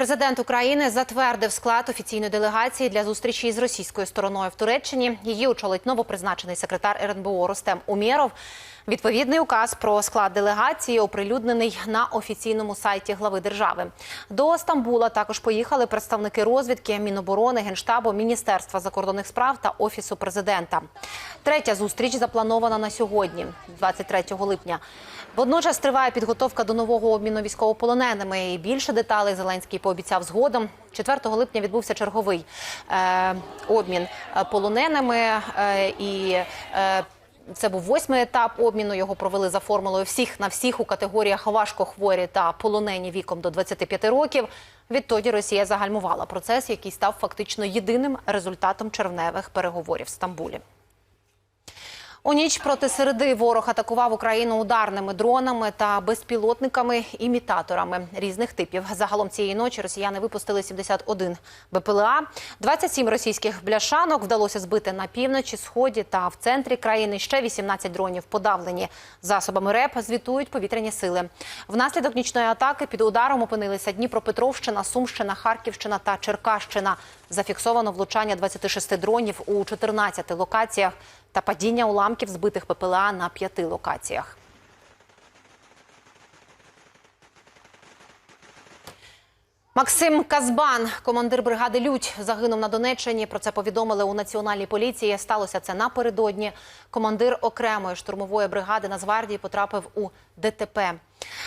Президент України затвердив склад офіційної делегації для зустрічі з російською стороною в Туреччині. Її очолить новопризначений секретар РНБО Ростем Умєров. Відповідний указ про склад делегації оприлюднений на офіційному сайті глави держави. До Стамбула також поїхали представники розвідки, Міноборони, Генштабу, Міністерства закордонних справ та офісу президента. Третя зустріч запланована на сьогодні, 23 липня. Водночас триває підготовка до нового обміну військовополоненими. І більше деталей Зеленський пообіцяв згодом. 4 липня відбувся черговий е, обмін е, полоненими е, і. Е, це був восьмий етап обміну. Його провели за формулою всіх на всіх у категоріях важкохворі та полонені віком до 25 років. Відтоді Росія загальмувала процес, який став фактично єдиним результатом червневих переговорів в Стамбулі. У ніч проти середи ворог атакував Україну ударними дронами та безпілотниками-імітаторами різних типів. Загалом цієї ночі росіяни випустили 71 БПЛА. 27 російських бляшанок вдалося збити на півночі, сході та в центрі країни. Ще 18 дронів подавлені засобами РЕП. Звітують повітряні сили. Внаслідок нічної атаки під ударом опинилися Дніпропетровщина, Сумщина, Харківщина та Черкащина. Зафіксовано влучання 26 дронів у 14 локаціях та падіння уламків збитих ППЛА на п'яти локаціях. Максим Казбан, командир бригади Лють, загинув на Донеччині. Про це повідомили у національній поліції. Сталося це напередодні. Командир окремої штурмової бригади Нацгвардії потрапив у ДТП.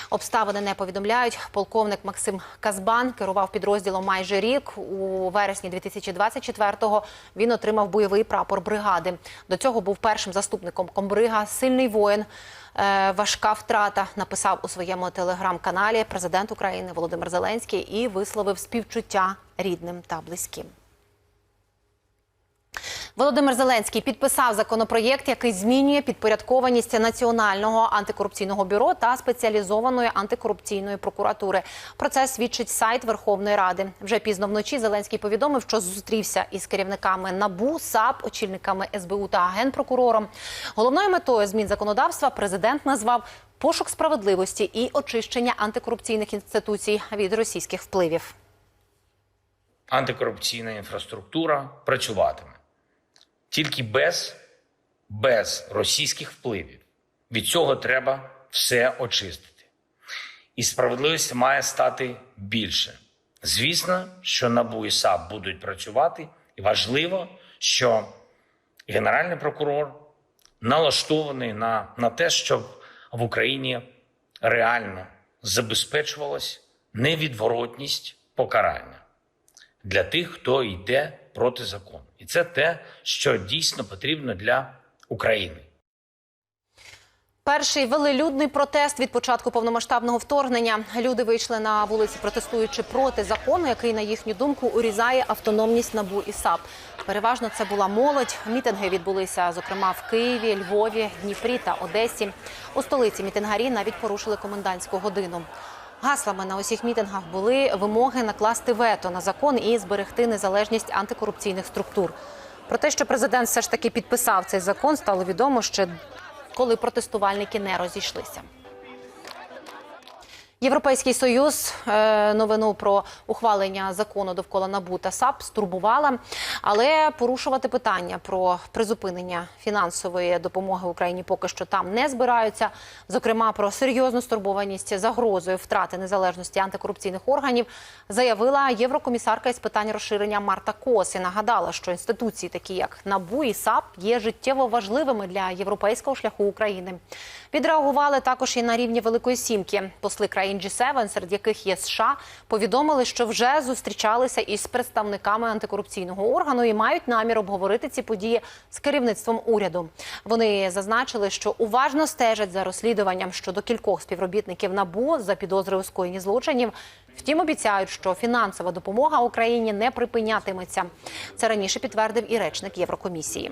Обставини не повідомляють. Полковник Максим Казбан керував підрозділом майже рік. У вересні 2024-го він отримав бойовий прапор бригади. До цього був першим заступником комбрига. Сильний воїн. Е, Важка втрата написав у своєму телеграм-каналі президент України Володимир Зеленський і висловив співчуття рідним та близьким. Володимир Зеленський підписав законопроєкт, який змінює підпорядкованість Національного антикорупційного бюро та спеціалізованої антикорупційної прокуратури. Про це свідчить сайт Верховної Ради. Вже пізно вночі Зеленський повідомив, що зустрівся із керівниками НАБУ, САП, очільниками СБУ та генпрокурором. Головною метою змін законодавства президент назвав пошук справедливості і очищення антикорупційних інституцій від російських впливів. антикорупційна інфраструктура працюватиме тільки без, без російських впливів. Від цього треба все очистити. І справедливості має стати більше. Звісно, що НАБУ і САП будуть працювати, і важливо, що Генеральний прокурор налаштований на, на те, щоб в Україні реально забезпечувалась невідворотність покарання для тих, хто йде проти закону. І це те, що дійсно потрібно для України. Перший велелюдний протест від початку повномасштабного вторгнення. Люди вийшли на вулиці, протестуючи проти закону, який, на їхню думку, урізає автономність НАБУ і САП. Переважно це була молодь. Мітинги відбулися, зокрема, в Києві, Львові, Дніпрі та Одесі. У столиці мітингарі навіть порушили комендантську годину. Гаслами на усіх мітингах були вимоги накласти вето на закон і зберегти незалежність антикорупційних структур. Про те, що президент все ж таки підписав цей закон, стало відомо ще коли протестувальники не розійшлися. Європейський союз е, новину про ухвалення закону довкола НАБУ та САП стурбувала, але порушувати питання про призупинення фінансової допомоги Україні поки що там не збираються. Зокрема, про серйозну стурбованість загрозою втрати незалежності антикорупційних органів заявила єврокомісарка із питань розширення Марта Кос і нагадала, що інституції, такі як НАБУ і САП, є життєво важливими для європейського шляху України. Відреагували також і на рівні Великої Сімки. Посли країн G7, серед яких є США, повідомили, що вже зустрічалися із представниками антикорупційного органу і мають намір обговорити ці події з керівництвом уряду. Вони зазначили, що уважно стежать за розслідуванням щодо кількох співробітників НАБУ за підозри у скоєнні злочинів. Втім, обіцяють, що фінансова допомога Україні не припинятиметься. Це раніше підтвердив і речник Єврокомісії.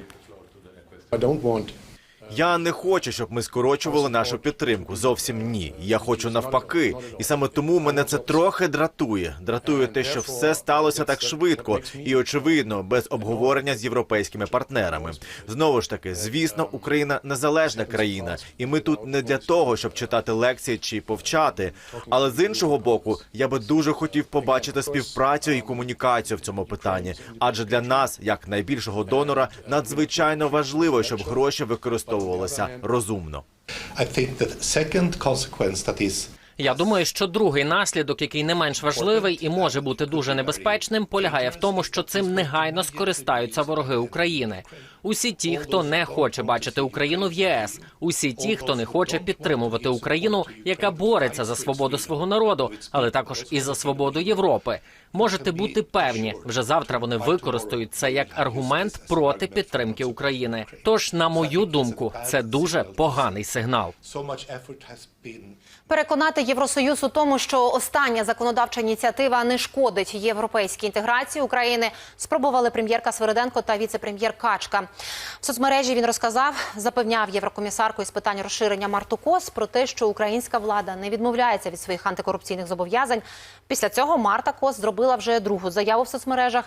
Я не хочу, щоб ми скорочували нашу підтримку. Зовсім ні. Я хочу навпаки, і саме тому мене це трохи дратує. Дратує те, що все сталося так швидко і очевидно, без обговорення з європейськими партнерами. Знову ж таки, звісно, Україна незалежна країна, і ми тут не для того, щоб читати лекції чи повчати. Але з іншого боку, я би дуже хотів побачити співпрацю і комунікацію в цьому питанні. Адже для нас, як найбільшого донора, надзвичайно важливо, щоб гроші використовувалися розумно. Я думаю, що другий наслідок, який не менш важливий і може бути дуже небезпечним, полягає в тому, що цим негайно скористаються вороги України. Усі ті, хто не хоче бачити Україну в ЄС, усі ті, хто не хоче підтримувати Україну, яка бореться за свободу свого народу, але також і за свободу Європи. Можете бути певні, вже завтра вони використають це як аргумент проти підтримки України. Тож, на мою думку, це дуже поганий сигнал. Переконати Євросоюз у тому, що остання законодавча ініціатива не шкодить європейській інтеграції України, спробували прем'єрка Свириденко та віце-прем'єр Качка. В соцмережі він розказав, запевняв єврокомісарку із питань розширення Марту Кос про те, що українська влада не відмовляється від своїх антикорупційних зобов'язань. Після цього Марта Кос зробила вже другу заяву в соцмережах.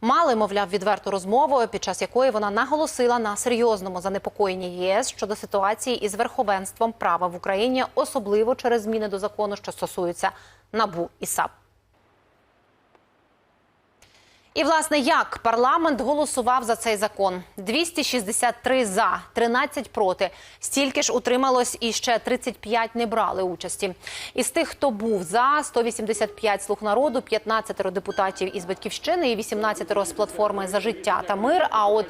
Мали, мовляв, відверту розмову, під час якої вона наголосила на серйозному занепокоєнні ЄС щодо ситуації із верховенством права в Україні, особливо через зміни до закону, що стосуються набу і САП. І власне як парламент голосував за цей закон? 263 за, 13 проти. Стільки ж утрималось, і ще 35 не брали участі. Із тих, хто був за, 185 слуг народу, 15 депутатів із батьківщини і 18 з платформи за життя та мир. А от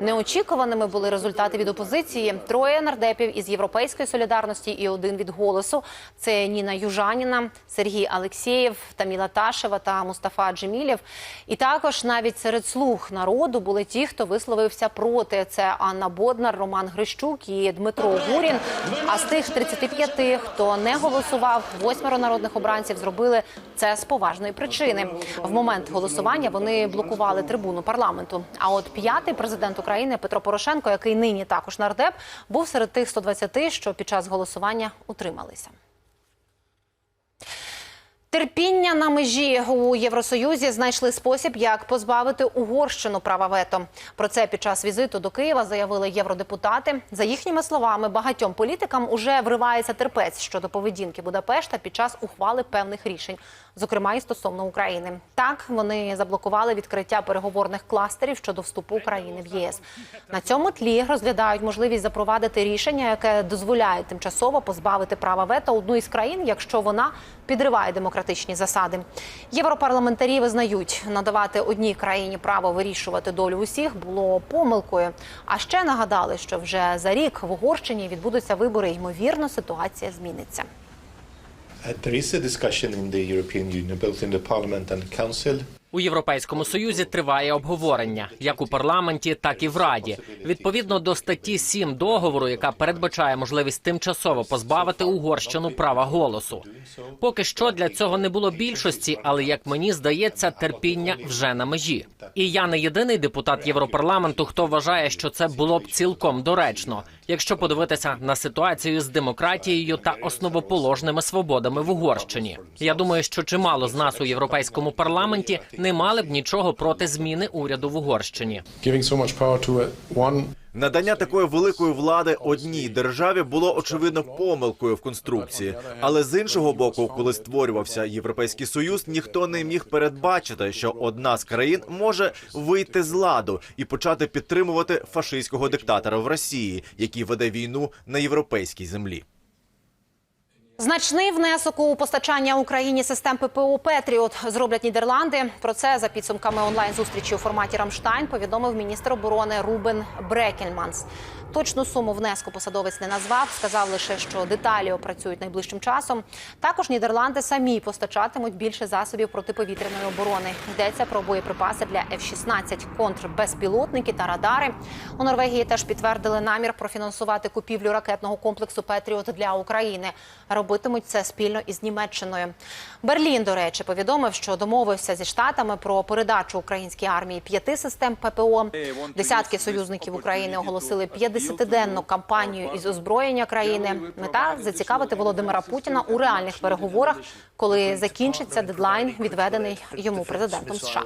неочікуваними були результати від опозиції. Троє нардепів із європейської солідарності і один від голосу. Це Ніна Южаніна, Сергій Алексєєв, Таміла Ташева та Мустафа Джемілєв. І також навіть серед слуг народу були ті, хто висловився проти. Це Анна Боднар, Роман Грищук і Дмитро Гурін. А з тих 35, хто не голосував, восьмеро народних обранців зробили це з поважної причини. В момент голосування вони блокували трибуну парламенту. А от п'ятий президент України Петро Порошенко, який нині також нардеп, був серед тих 120, що під час голосування утрималися. Терпіння на межі у Євросоюзі знайшли спосіб, як позбавити Угорщину права вето. Про це під час візиту до Києва заявили євродепутати. За їхніми словами, багатьом політикам уже вривається терпець щодо поведінки Будапешта під час ухвали певних рішень, зокрема і стосовно України. Так вони заблокували відкриття переговорних кластерів щодо вступу України в єС. На цьому тлі розглядають можливість запровадити рішення, яке дозволяє тимчасово позбавити права вето одну із країн, якщо вона підриває демократичні засади. Європарламентарі визнають, надавати одній країні право вирішувати долю усіх було помилкою. А ще нагадали, що вже за рік в Угорщині відбудуться вибори. Ймовірно, ситуація зміниться. there is a discussion in the European Union both in the Parliament and Council У Європейському Союзі триває обговорення як у парламенті, так і в Раді. Відповідно до статті 7 договору, яка передбачає можливість тимчасово позбавити Угорщину права голосу. Поки що для цього не було більшості, але як мені здається, терпіння вже на межі. І я не єдиний депутат Європарламенту, хто вважає, що це було б цілком доречно, якщо подивитися на ситуацію з демократією та основоположними свободами в Угорщині. Я думаю, що чимало з нас у європейському парламенті не мали б нічого проти зміни уряду в Угорщині. Надання такої великої влади одній державі було очевидно помилкою в конструкції. Але з іншого боку, коли створювався європейський союз, ніхто не міг передбачити, що одна з країн може вийти з ладу і почати підтримувати фашистського диктатора в Росії, який веде війну на європейській землі. Значний внесок у постачання Україні систем ППО Петріот зроблять Нідерланди. Про це за підсумками онлайн зустрічі у форматі Рамштайн повідомив міністр оборони Рубен Брекельманс. Точну суму внеску посадовець не назвав. Сказав лише, що деталі опрацюють найближчим часом. Також Нідерланди самі постачатимуть більше засобів протиповітряної оборони. Йдеться про боєприпаси для F-16, контрбезпілотники та радари. У Норвегії теж підтвердили намір профінансувати купівлю ракетного комплексу Петріот для України. Робитимуть це спільно із Німеччиною. Берлін, до речі, повідомив, що домовився зі штатами про передачу українській армії п'яти систем ППО. Десятки союзників України оголосили 50-денну кампанію із озброєння країни. Мета зацікавити Володимира Путіна у реальних переговорах, коли закінчиться дедлайн, відведений йому президентом США.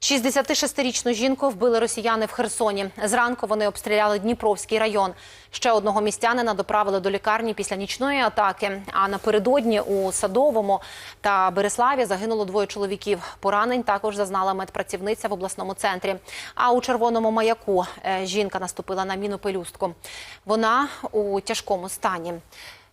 66-річну жінку вбили росіяни в Херсоні. Зранку вони обстріляли Дніпровський район. Ще одного містянина доправили до лікарні після нічної атаки. А напередодні у Садовому та Береславі загинуло двоє чоловіків. Поранень також зазнала медпрацівниця в обласному центрі. А у червоному маяку е, жінка наступила на міну пелюстку. Вона у тяжкому стані.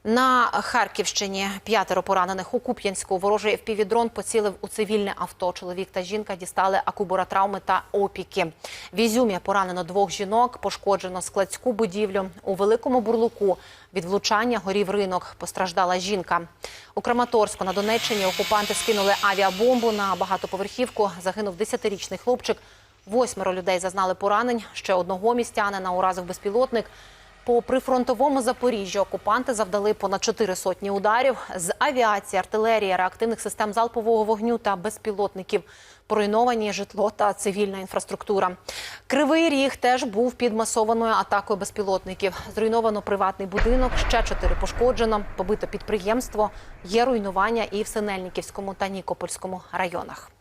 На Харківщині п'ятеро поранених у Куп'янську. Ворожий впівдрон поцілив у цивільне авто. Чоловік та жінка дістали акуборотравми та опіки. В Ізюмі поранено двох жінок, пошкоджено складську будівлю. У Великому Бурлуку від влучання горів ринок. Постраждала жінка. У Краматорську на Донеччині окупанти скинули авіабомбу на багатоповерхівку. Загинув 10-річний хлопчик. Восьмеро людей зазнали поранень. Ще одного містянина уразив безпілотник. По прифронтовому Запоріжжю окупанти завдали понад чотири сотні ударів з авіації, артилерії, реактивних систем залпового вогню та безпілотників. Поруйновані житло та цивільна інфраструктура. Кривий ріг теж був під масованою атакою безпілотників. Зруйновано приватний будинок, ще чотири пошкоджено, побито підприємство. Є руйнування і в Синельниківському та Нікопольському районах.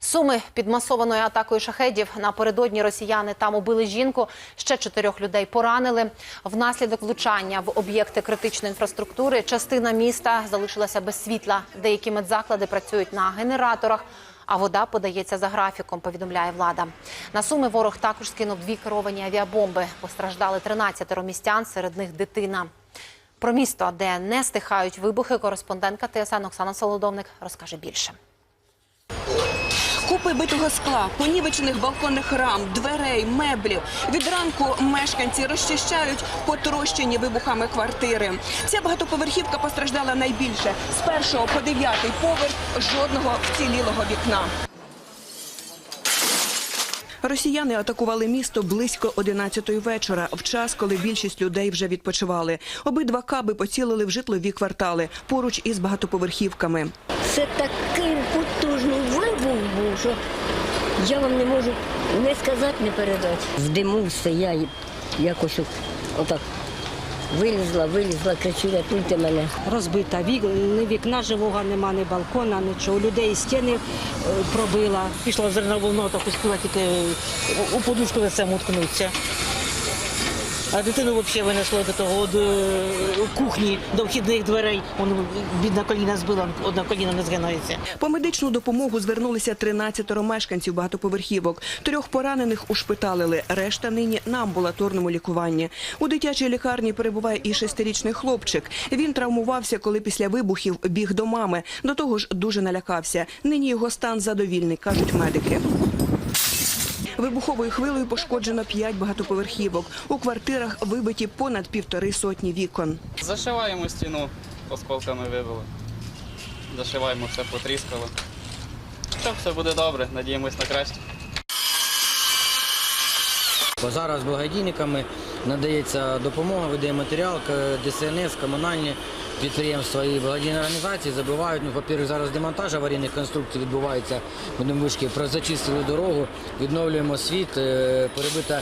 Суми під масованою атакою шахедів напередодні росіяни там убили жінку. Ще чотирьох людей поранили. Внаслідок влучання в об'єкти критичної інфраструктури частина міста залишилася без світла. Деякі медзаклади працюють на генераторах. А вода подається за графіком, повідомляє влада. На суми ворог також скинув дві керовані авіабомби. Постраждали 13 містян, серед них дитина. Про місто, де не стихають вибухи, кореспондентка ТСН Оксана Солодовник розкаже більше. Купи битого скла, понівечених балконних рам, дверей, меблів. Від ранку мешканці розчищають потрощені вибухами квартири. Ця багатоповерхівка постраждала найбільше. З першого по дев'ятий поверх жодного вцілілого вікна. Росіяни атакували місто близько 11-ї вечора, в час, коли більшість людей вже відпочивали. Обидва каби поцілили в житлові квартали поруч із багатоповерхівками. Це був, що я вам не можу не сказати, не передати. В диму все, я якось отак вилізла, вилізла, кричу, рятуйте мене. розбита. Вік, ні вікна живого нема, ні балкона, нічого. Людей стіни е, пробила. Пішла зерна волна, так успіла тільки у- у подушку за це уткнутися. А дитину взагалі винесло до того от, е, кухні до вхідних дверей. Вон бідна коліна збила, одна коліна не згинається. По медичну допомогу звернулися 13 мешканців багатоповерхівок. Трьох поранених ушпиталили, решта нині на амбулаторному лікуванні. У дитячій лікарні перебуває і шестирічний хлопчик. Він травмувався, коли після вибухів біг до мами. До того ж дуже налякався. Нині його стан задовільний, кажуть медики. Вибуховою хвилею пошкоджено п'ять багатоповерхівок. У квартирах вибиті понад півтори сотні вікон. Зашиваємо стіну, осколками вибили. Зашиваємо все, потріскали. Що, все буде добре, надіємось на краще. Зараз благодійниками надається допомога, видає матеріал, ДСНС, комунальні підприємства і благодійні організації забивають. Ну, по-перше, зараз демонтаж аварійних конструкцій відбувається. Будемо вишки, про зачистили дорогу, відновлюємо світ, е, перебита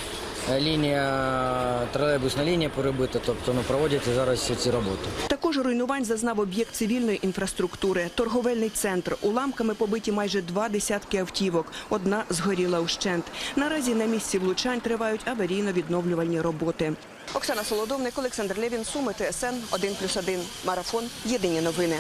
лінія, тролейбусна лінія перебита, тобто ну, проводяться зараз ці роботи. Також руйнувань зазнав об'єкт цивільної інфраструктури, торговельний центр. Уламками побиті майже два десятки автівок. Одна згоріла ущент. Наразі на місці влучань тривають аварійно-відновлювальні роботи. Оксана Солодовник, Олександр Левін, Суми, ТСН 1+,1. Марафон. Єдині новини.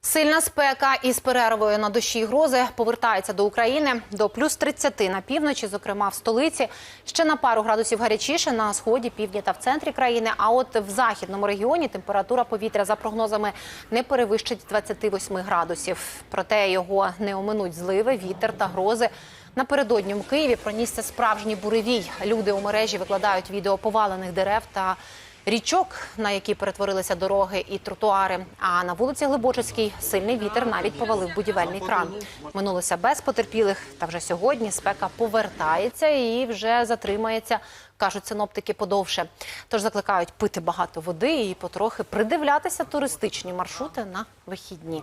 Сильна спека із перервою на дощі грози повертається до України до плюс 30 на півночі, зокрема в столиці. Ще на пару градусів гарячіше на сході, півдні та в центрі країни. А от в західному регіоні температура повітря за прогнозами не перевищить 28 градусів. Проте його не оминуть зливи, вітер та грози. Напередодні в Києві пронісся справжній буревій. Люди у мережі викладають відео повалених дерев та річок, на які перетворилися дороги і тротуари. А на вулиці Глибочицькій сильний вітер навіть повалив будівельний кран. Минулося без потерпілих. Та вже сьогодні спека повертається і вже затримається, кажуть синоптики подовше. Тож закликають пити багато води і потрохи придивлятися туристичні маршрути на вихідні.